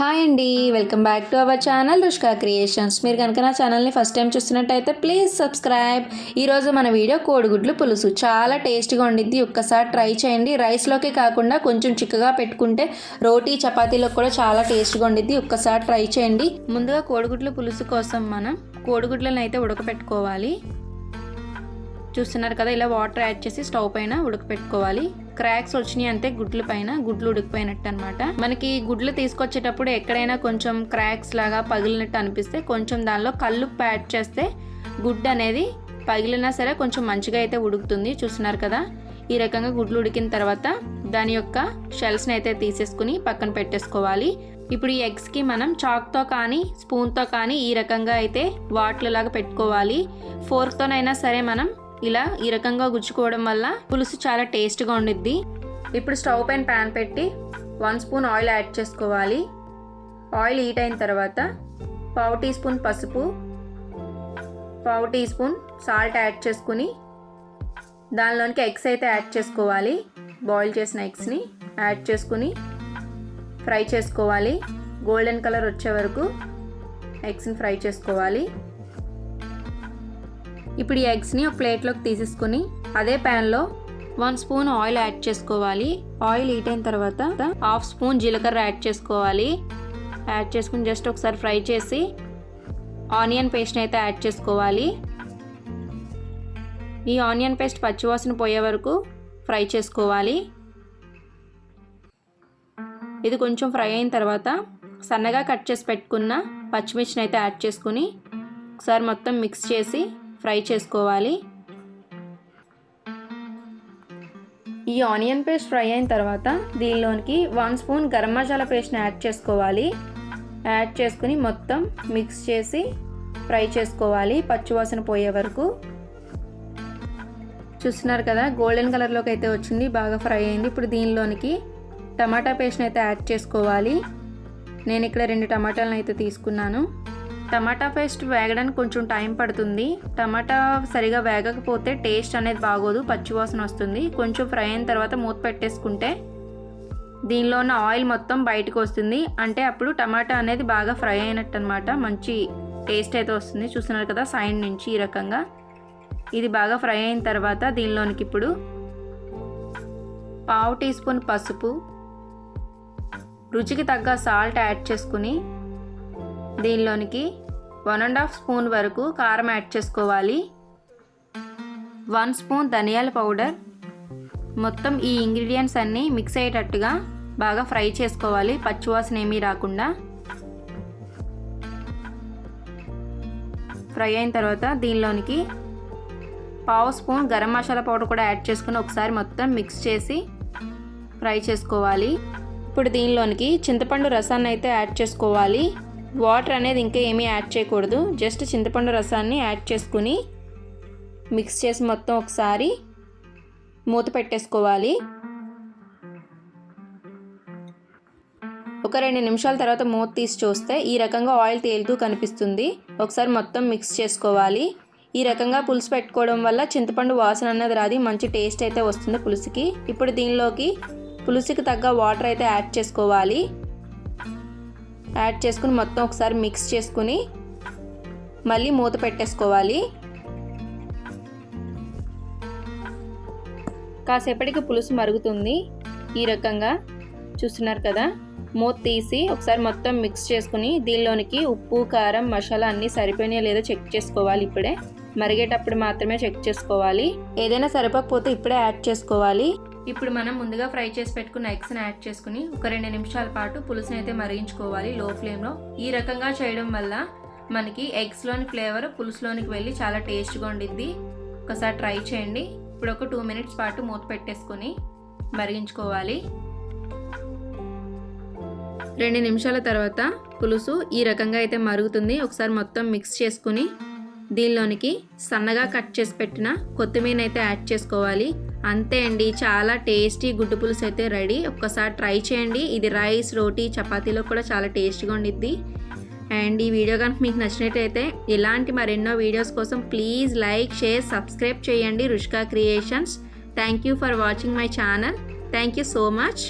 Hi అండి welcome back to our channel Rushka creations మీరు కనుక నా ఛానల్ని ఫస్ట్ టైం చూస్తున్నట్టయితే ప్లీజ్ సబ్స్క్రైబ్ ఈరోజు మన వీడియో కోడిగుడ్లు పులుసు. చాలా టేస్టీగా ఉండిద్ది. ఒక్కసారి ట్రై చేయండి. రైస్లోకే కాకుండా కొంచెం చిక్కగా పెట్టుకుంటే రోటీ చపాతీలో కూడా చాలా టేస్ట్గా ఉండిద్ది. ఒక్కసారి ట్రై చేయండి. ముందుగా కోడిగుడ్లు పులుసు కోసం మనం కోడిగుడ్లను అయితే ఉడకపెట్టుకోవాలి. చూస్తున్నారు కదా ఇలా వాటర్ యాడ్ చేసి స్టవ్ పైన ఉడకపెట్టుకోవాలి. క్రాక్స్ వచ్చినాయి అంతే గుడ్ల పైన గుడ్లు ఉడికిపోయినట్టు అనమాట మనకి గుడ్లు తీసుకొచ్చేటప్పుడు ఎక్కడైనా కొంచెం క్రాక్స్ లాగా పగిలినట్టు అనిపిస్తే కొంచెం దానిలో కళ్ళు ప్యాడ్ చేస్తే గుడ్డు అనేది పగిలినా సరే కొంచెం మంచిగా అయితే ఉడుకుతుంది. చూస్తున్నారు కదా? ఈ రకంగా గుడ్లు ఉడికిన తర్వాత దాని యొక్క షెల్స్ని అయితే తీసేసుకుని పక్కన పెట్టేసుకోవాలి. ఇప్పుడు ఈ ఎగ్స్కి మనం చాక్తో కానీ స్పూన్తో కానీ ఈ రకంగా అయితే వాట్లలాగా పెట్టుకోవాలి. ఫోర్క్తోనైనా సరే మనం ఇలా ఈ రకంగా గుచ్చుకోవడం వల్ల పులుసు చాలా టేస్ట్గా ఉండిద్ది. ఇప్పుడు స్టవ్ పైన ప్యాన్ పెట్టి వన్ స్పూన్ ఆయిల్ యాడ్ చేసుకోవాలి. ఆయిల్ హీట్ అయిన తర్వాత పావు టీ స్పూన్ పసుపు పావు టీ స్పూన్ సాల్ట్ యాడ్ చేసుకుని దానిలోనికి ఎగ్స్ అయితే యాడ్ చేసుకోవాలి. బాయిల్ చేసిన ఎగ్స్ని యాడ్ చేసుకుని ఫ్రై చేసుకోవాలి. గోల్డెన్ కలర్ వచ్చే వరకు ఎగ్స్ని ఫ్రై చేసుకోవాలి. ఇప్పుడు ఈ ఎగ్స్ని ఒక ప్లేట్లోకి తీసేసుకుని అదే ప్యాన్లో వన్ స్పూన్ ఆయిల్ యాడ్ చేసుకోవాలి. ఆయిల్ హీట్ అయిన తర్వాత హాఫ్ స్పూన్ జీలకర్ర యాడ్ చేసుకోవాలి. యాడ్ చేసుకుని జస్ట్ ఒకసారి ఫ్రై చేసి ఆనియన్ పేస్ట్ని అయితే యాడ్ చేసుకోవాలి. ఈ ఆనియన్ పేస్ట్ పచ్చివాసన పోయే వరకు ఫ్రై చేసుకోవాలి. ఇది కొంచెం ఫ్రై అయిన తర్వాత సన్నగా కట్ చేసి పెట్టుకున్న పచ్చిమిర్చిని అయితే యాడ్ చేసుకుని ఒకసారి మొత్తం మిక్స్ చేసి ఫ్రై చేసుకోవాలి. ఈ ఆనియన్ పేస్ట్ ఫ్రై అయిన తర్వాత దీనిలోనికి వన్ స్పూన్ గరం మసాలా పేస్ట్ని యాడ్ చేసుకోవాలి. యాడ్ చేసుకుని మొత్తం మిక్స్ చేసి ఫ్రై చేసుకోవాలి పచ్చివాసన పోయే వరకు. చూస్తున్నారు కదా గోల్డెన్ కలర్లోకి అయితే వచ్చింది బాగా ఫ్రై అయింది. ఇప్పుడు దీనిలోనికి టమాటా పేస్ట్ని అయితే యాడ్ చేసుకోవాలి. నేను ఇక్కడ రెండు టమాటాలను అయితే తీసుకున్నాను. టమాటా పేస్ట్ వేగడానికి కొంచెం టైం పడుతుంది. టమాటా సరిగా వేగకపోతే టేస్ట్ అనేది బాగోదు పచ్చివాసన వస్తుంది. కొంచెం ఫ్రై అయిన తర్వాత మూత పెట్టేసుకుంటే దీనిలో ఉన్న ఆయిల్ మొత్తం బయటకు వస్తుంది. అంటే అప్పుడు టమాటా అనేది బాగా ఫ్రై అయినట్టు అనమాట మంచి టేస్ట్ అయితే వస్తుంది. చూస్తున్నారు కదా సైడ్ నుంచి ఈ రకంగా. ఇది బాగా ఫ్రై అయిన తర్వాత దీనిలోనికి ఇప్పుడు పావు టీ స్పూన్ పసుపు రుచికి తగ్గ సాల్ట్ యాడ్ చేసుకుని దీనిలోనికి వన్ అండ్ హాఫ్ స్పూన్ వరకు కారం యాడ్ చేసుకోవాలి. వన్ స్పూన్ ధనియాల పౌడర్. మొత్తం ఈ ఇంగ్రీడియంట్స్ అన్నీ మిక్స్ అయ్యేటట్టుగా బాగా ఫ్రై చేసుకోవాలి. పచ్చివాసన ఏమీ రాకుండా. ఫ్రై అయిన తర్వాత దీనిలోనికి పావు స్పూన్ గరం మసాలా పౌడర్ కూడా యాడ్ చేసుకుని ఒకసారి మొత్తం మిక్స్ చేసి ఫ్రై చేసుకోవాలి. ఇప్పుడు దీనిలోనికి చింతపండు రసాన్ని అయితే యాడ్ చేసుకోవాలి. వాటర్ అనేది ఇంకా ఏమీ యాడ్ చేయకూడదు. జస్ట్ చింతపండు రసాన్ని యాడ్ చేసుకుని మిక్స్ చేసి మొత్తం ఒకసారి మూత పెట్టేసుకోవాలి. ఒక రెండు నిమిషాల తర్వాత మూత తీసి చూస్తే ఈ రకంగా ఆయిల్ తేలుతూ కనిపిస్తుంది. ఒకసారి మొత్తం మిక్స్ చేసుకోవాలి. ఈ రకంగా పులుసు పెట్టుకోవడం వల్ల చింతపండు వాసన అన్నది రాది. మంచి టేస్ట్ అయితే వస్తుంది పులుసుకి. ఇప్పుడు దీనిలోకి పులుసుకి తగ్గ వాటర్ అయితే యాడ్ చేసుకోవాలి. యాడ్ చేసుకుని మొత్తం ఒకసారి మిక్స్ చేసుకుని మళ్ళీ మూత పెట్టేసుకోవాలి. కాసేపటికి పులుసు మరుగుతుంది. ఈ రకంగా చూస్తున్నారు కదా? మూత తీసి ఒకసారి మొత్తం మిక్స్ చేసుకుని దీనిలోనికి ఉప్పు కారం మసాలా అన్నీ సరిపోయినాయో లేదో చెక్ చేసుకోవాలి ఇప్పుడే. మరిగేటప్పుడు మాత్రమే చెక్ చేసుకోవాలి. ఏదైనా సరిపోకపోతే ఇప్పుడే యాడ్ చేసుకోవాలి. ఇప్పుడు మనం ముందుగా ఫ్రై చేసి పెట్టుకున్న ఎగ్స్ని యాడ్ చేసుకుని ఒక రెండు నిమిషాల పాటు పులుసుని అయితే మరిగించుకోవాలి లో ఫ్లేమ్లో. ఈ రకంగా చేయడం వల్ల మనకి ఎగ్స్లోని ఫ్లేవర్ పులుసులోనికి వెళ్ళి చాలా టేస్ట్గా ఉండిద్ది. ఒకసారి ట్రై చేయండి. ఇప్పుడు ఒక టూ మినిట్స్ పాటు మూత పెట్టేసుకొని మరిగించుకోవాలి. రెండు నిమిషాల తర్వాత పులుసు ఈ రకంగా అయితే మరుగుతుంది. ఒకసారి మొత్తం మిక్స్ చేసుకుని దీనిలోనికి సన్నగా కట్ చేసి పెట్టిన కొత్తిమీర అయితే యాడ్ చేసుకోవాలి. అంతే అండి చాలా టేస్టీ గుడ్డు పులుసు అయితే రెడీ. ఒక్కసారి ట్రై చేయండి. ఇది రైస్ రోటీ చపాతీలో కూడా చాలా టేస్టీగా ఉండిద్ది. అండ్ ఈ వీడియో కనుక మీకు నచ్చినట్టయితే ఇలాంటి మరెన్నో వీడియోస్ కోసం ప్లీజ్ లైక్ షేర్ సబ్స్క్రైబ్ చేయండి Rushka creations. Thank you for watching my channel thank you so much